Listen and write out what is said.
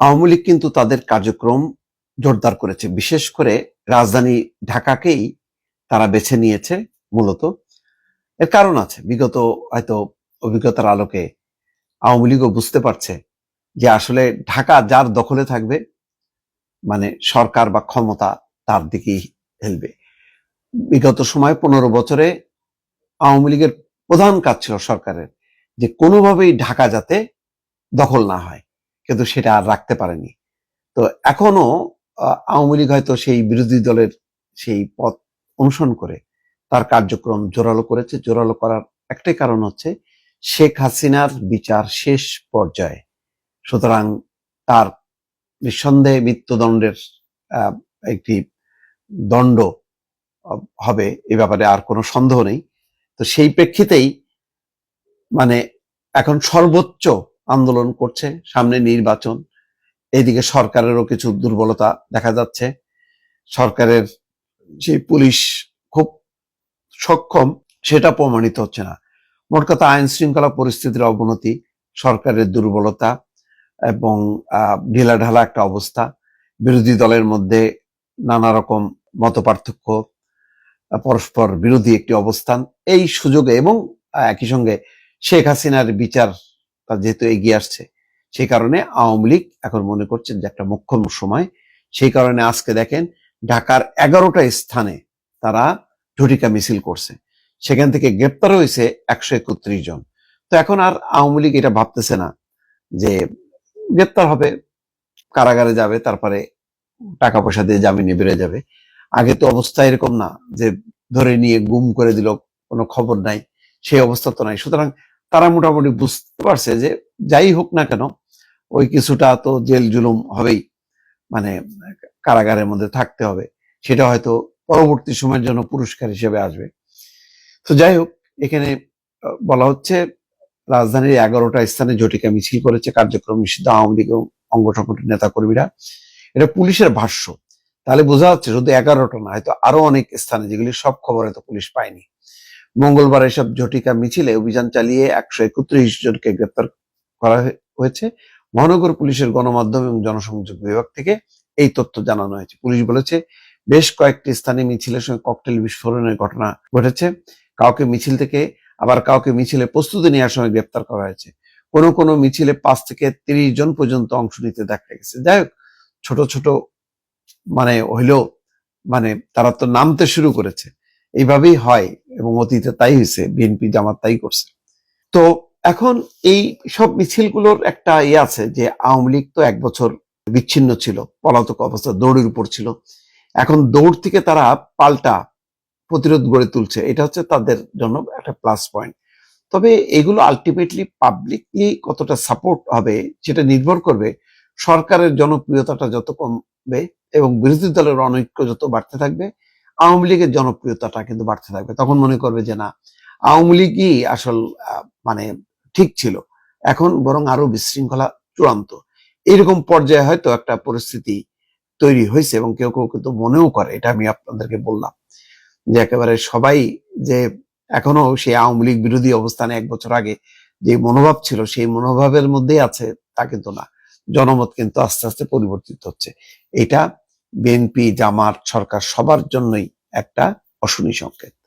আওয়ামী লীগ কিন্তু তাদের কার্যক্রম জোরদার করেছে। বিশেষ করে রাজধানী ঢাকাকেই তারা বেছে নিয়েছে মূলত। এর কারণ আছে। বিগত হয়তো অভিজ্ঞতার আলোকে আওয়ামী লীগও বুঝতে পারছে যে আসলে ঢাকা যার দখলে থাকবে মানে সরকার বা ক্ষমতা তার দিকেই হেলবে। বিগত সময় পনেরো বছরে আওয়ামী লীগের প্রধান কাজ ছিল সরকারের যে কোনোভাবেই ঢাকা যাতে দখল না হয়। কিন্তু সেটা আর রাখতে পারেনি। তো এখনও আওয়ামী লীগ হয়তো সেই বিরোধী দলের সেই পথ অনুসরণ করে, তার কার্যক্রম জোরালো করেছে। জোরালো করার একটাই কারণ হচ্ছে, শেখ হাসিনার বিচার শেষ পর্যায়ে। সুতরাং তার নিঃসন্দেহে মৃত্যুদণ্ডের একটি দণ্ড হবে, এ ব্যাপারে আর কোনো সন্দেহ নেই। তো সেই প্রেক্ষিতেই মানে এখন সর্বোচ্চ আন্দোলন করছে, সামনে নির্বাচন। এইদিকে সরকারেরও কিছু দুর্বলতা দেখা যাচ্ছে। সরকারের যে পুলিশ খুব সক্ষম, সেটা প্রমাণিত হচ্ছে না। মোট কথা আইন শৃঙ্খলা পরিস্থিতির অবনতি, সরকারের দুর্বলতা এবং ঢিলাঢালা একটা অবস্থা। বিরোধী দলের মধ্যে নানা রকম মত পার্থক্য পরস্পর বিরোধী একটি অবস্থান। এই সুযোগে এবং একই সঙ্গে শেখ হাসিনার বিচার তা যেহেতু এগিয়ে আসছে, সেই কারণে আওয়ামী লীগ এখন মনে করছেন যে একটা মুখ্যম সময়। সেই কারণে আজকে দেখেন ঢাকার এগারোটা স্থানে তারা ঝটিকা মিছিল করছে। সেখান থেকে গ্রেপ্তার হয়েছে একশো একত্রিশ জন। তো এখন আর আওয়ামী লীগ এটা ভাবতেছে না যে গ্রেপ্তার হবে, কারাগারে যাবে, তারপরে টাকা পয়সা দিয়ে জামিনে বেড়ে যাবে। আগে তো অবস্থা এরকম না যে ধরে নিয়ে গুম করে দিল, কোনো খবর নাই, সেই অবস্থা তো নাই। সুতরাং তারা মোটামুটি বুঝতে পারছে যে যাই হোক না কেন, ওই কিছুটা তো জেল জুলুম হবেই। মানে কারাগারের মধ্যে থাকতে হবে। সেটা হয়তো পরবর্তী সময়ের জন্য পুরস্কার হিসেবে আসবে। তো যাই হোক, এখানে বলা হচ্ছে, রাজধানীর এগারোটা স্থানে জটিকা মিছিল করেছে কার্যক্রম নিষিদ্ধ আওয়ামী লীগ এবং অঙ্গ সংগঠনের নেতা কর্মীরা এটা পুলিশের ভাষ্য। তাহলে বোঝা যাচ্ছে শুধু এগারোটা না, হয়তো আরও অনেক স্থানে যেগুলি সব খবর হয়তো পুলিশ পায়নি। মঙ্গলবার এসব ঝটিকা মিছিলে অভিযান চালিয়ে একশো একত্রিশ জনকে গ্রেপ্তার করা হয়ে- হয়েছে। মহানগর পুলিশের গণমাধ্যম এবং জনসংযোগ বিভাগ থেকে এই তথ্য জানানো হয়েছে। পুলিশ বলেছে, বেশ কয়েকটি স্থানে মিছিলের সঙ্গে ককটেল বিস্ফোরণের ঘটনা ঘটেছে। কাউকে মিছিল থেকে, আবার কাউকে মিছিলে প্রস্তুতি নেওয়ার সময় গ্রেপ্তার করা হয়েছে। কোনো কোনো মিছিলে পাঁচ থেকে তিরিশ জন পর্যন্ত অংশ নিতে দেখা গেছে। যাই হোক, ছোট ছোট মানে হইলেও মানে তারা তো নামতে শুরু করেছে। এইভাবেই হয়। এবং অতীতে তাই হয়েছে বিএনপি জামাত তাই করছে। তো এখন এই সব মিছিলগুলোর একটা ইয়ে আছে যে আওয়ামী লীগ তো এক বছর বিচ্ছিন্ন ছিল, পলাতক অবস্থা, দৌড়ের উপর ছিল। এখন দৌড় থেকে তারা পাল্টা প্রতিরোধ গড়ে তুলছে, এটা হচ্ছে তাদের জন্য একটা প্লাস পয়েন্ট তবে এগুলো আলটিমেটলি পাবলিকলি কতটা সাপোর্ট হবে সেটা নির্ভর করবে সরকারের জনপ্রিয়তাটা যত কমবে এবং বিরোধী দলের অনৈক্য যত বাড়তে থাকবে আওয়ামী লীগের জনপ্রিয়তাটা কিন্তু বাড়তে থাকবে। তখন মনে করবে যে না, আওয়ামী লীগই আসল মানে ঠিক ছিল। এখন বরং আরও বিশৃঙ্খলা চূড়ান্ত। এইরকম পর্যায়ে হয়তো একটা পরিস্থিতি তৈরি হয়েছে এবং কেউ কেউ কিন্তু মনেও করে। এটা আমি আপনাদেরকে বললাম যে একেবারে সবাই যে এখনও সেই আওয়ামী লীগ বিরোধী অবস্থানে এক বছর আগে যে মনোভাব ছিল, সেই মনোভাবের মধ্যেই আছে তা কিন্তু না। জনমত কিন্তু আস্তে আস্তে পরিবর্তিত হচ্ছে। এটা বিএনপি জামাত সরকার সবার জন্যই একটা অশনি সংকেত।